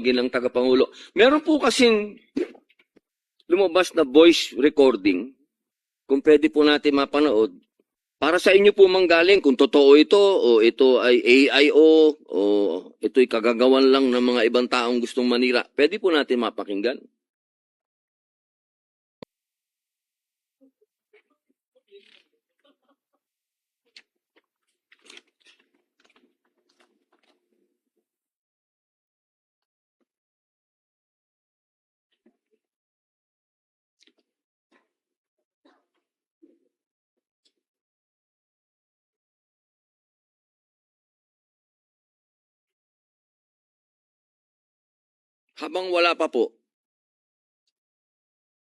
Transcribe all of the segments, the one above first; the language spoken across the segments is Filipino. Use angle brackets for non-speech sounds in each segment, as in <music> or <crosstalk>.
ng tagapangulo. Meron po kasing lumabas na voice recording. Kung pwede po natin mapanood. Para sa inyo po manggaling kung totoo ito o ito ay AIO o ito'y kagagawan lang ng mga ibang taong gustong manira. Pwede po natin mapakinggan. Habang wala pa po,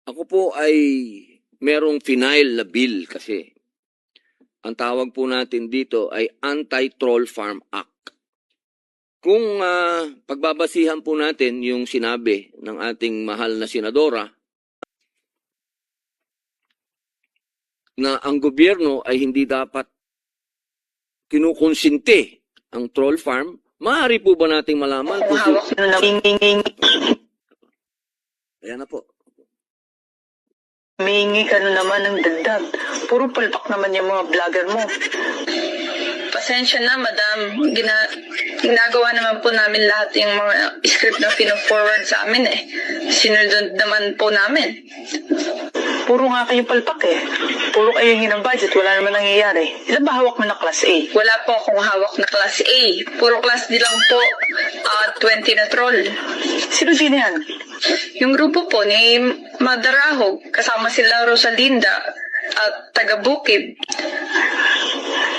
ako po ay merong final na bill kasi. Ang tawag po natin dito ay Anti-Troll Farm Act. Kung ah, pagbabasihan po natin yung sinabi ng ating mahal na senadora na ang gobyerno ay hindi dapat kinukonsinti ang troll farm, maaari po ba nating malaman Kung Ayan na po. humingi ka na naman ng dagdag. Puro palpak naman yung mga vlogger mo. Pasensya na, madam. Gina ginagawa naman po namin lahat yung mga script na pino-forward sa amin eh. Sinunod naman po namin. Puro nga kayo palpak eh. Puro kayo hingi ng budget, wala naman nangyayari. Ilan ba hawak mo na class A? Wala po akong hawak na class A. Puro class D lang po. ah 20 na troll. Sino-sino yan? Yung grupo po ni Madarahog, kasama sila Rosalinda at taga Bukid.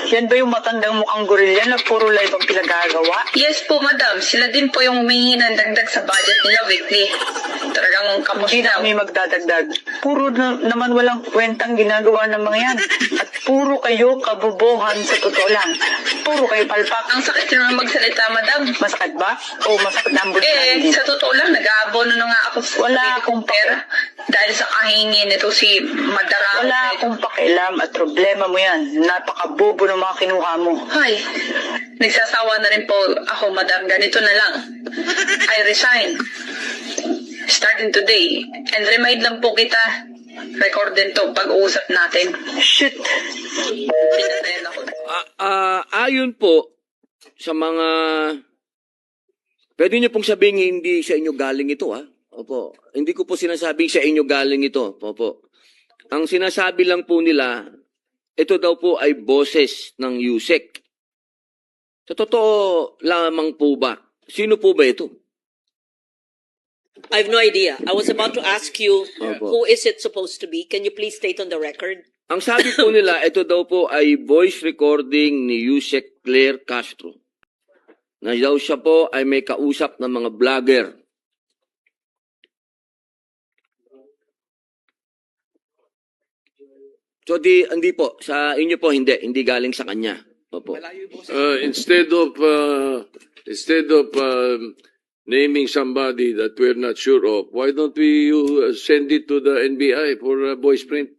Yan ba yung matandang mukhang gorilla na puro live ang pinagagawa? Yes po, madam. Sila din po yung humingi ng dagdag sa budget nila weekly. Talagang kapos Hindi na kami magdadagdag. Puro na, naman walang kwentang ginagawa ng mga yan. At puro kayo kabobohan sa totoo lang. Puro kayo palpak. Ang sakit naman magsalita, madam. Masakit ba? O masakit na ang Eh, sa totoo lang, nag-aabono na nga ako sa Wala akong kong pera. Dahil sa kahingin nito si Madarao. Wala akong pakialam at problema mo yan. Napakabobo ng mga kinuha mo. Ay, nagsasawa na rin po ako, madam. Ganito na lang. I resign. Starting today. And remind lang po kita, record din to pag-uusap natin. Shit! Pinatayan ako. Ah, ah, ayon po sa mga Pwede niyo pong sabihin hindi sa inyo galing ito ha. Opo. Hindi ko po sinasabing sa inyo galing ito. Opo. Ang sinasabi lang po nila, ito daw po ay boses ng USEC. Sa totoo lamang po ba? Sino po ba ito? I have no idea. I was about to ask you, Opo. who is it supposed to be? Can you please state on the record? Ang sabi po nila, <coughs> ito daw po ay voice recording ni Yusek Claire Castro. Na daw siya po ay may kausap ng mga vlogger. So di, hindi po, sa inyo po hindi, hindi galing sa kanya. Opo. Uh, instead of uh, instead of um, naming somebody that we're not sure of, why don't we uh, send it to the NBI for uh, voice print?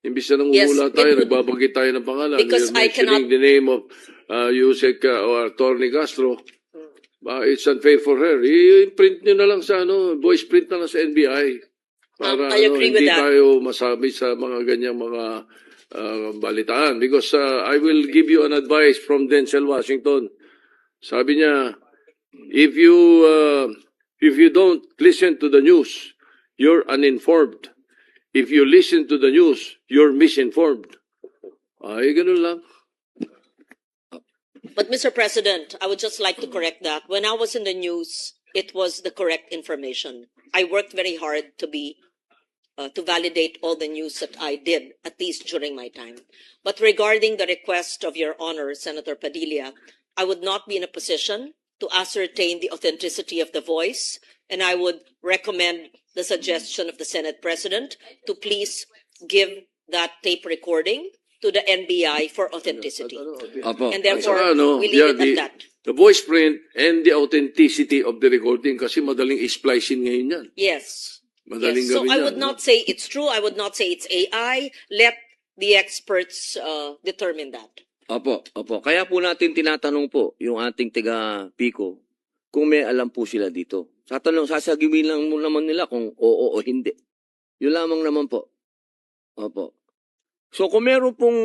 Imbis na Yes, nangungula it tayo, nagbabagit tayo ng pangalan. Because We're I cannot- the name of uh, Yusek uh, or Attorney Castro. Ba, it's unfair for her. I-print nyo na lang sa ano, voice print na lang sa NBI. Para I ano, agree with hindi that. tayo masabi sa mga ganyang mga uh, balitaan. Because uh, I will give you an advice from Denzel Washington. Sabi niya, if you uh, if you don't listen to the news, you're uninformed. If you listen to the news, you're misinformed. Ay, ganun lang. But Mr. President, I would just like to correct that. When I was in the news, it was the correct information. I worked very hard to be uh, to validate all the news that I did, at least during my time. But regarding the request of Your Honor, Senator Padilla, I would not be in a position to ascertain the authenticity of the voice, and I would recommend the suggestion of the Senate President to please give that tape recording to the NBI for authenticity. And therefore, ano, we leave yeah, it at that. the voice print and the authenticity of the recording kasi madaling splicing ngayon yan. Yes. Madaling yes. So I yan, would no? not say it's true. I would not say it's AI. Let the experts uh, determine that. Opo, opo. Kaya po natin tinatanong po yung ating tiga Pico kung may alam po sila dito. Satanong, sasagimin lang mo naman nila kung oo o hindi. Yun lamang naman po. Opo. So kung meron pong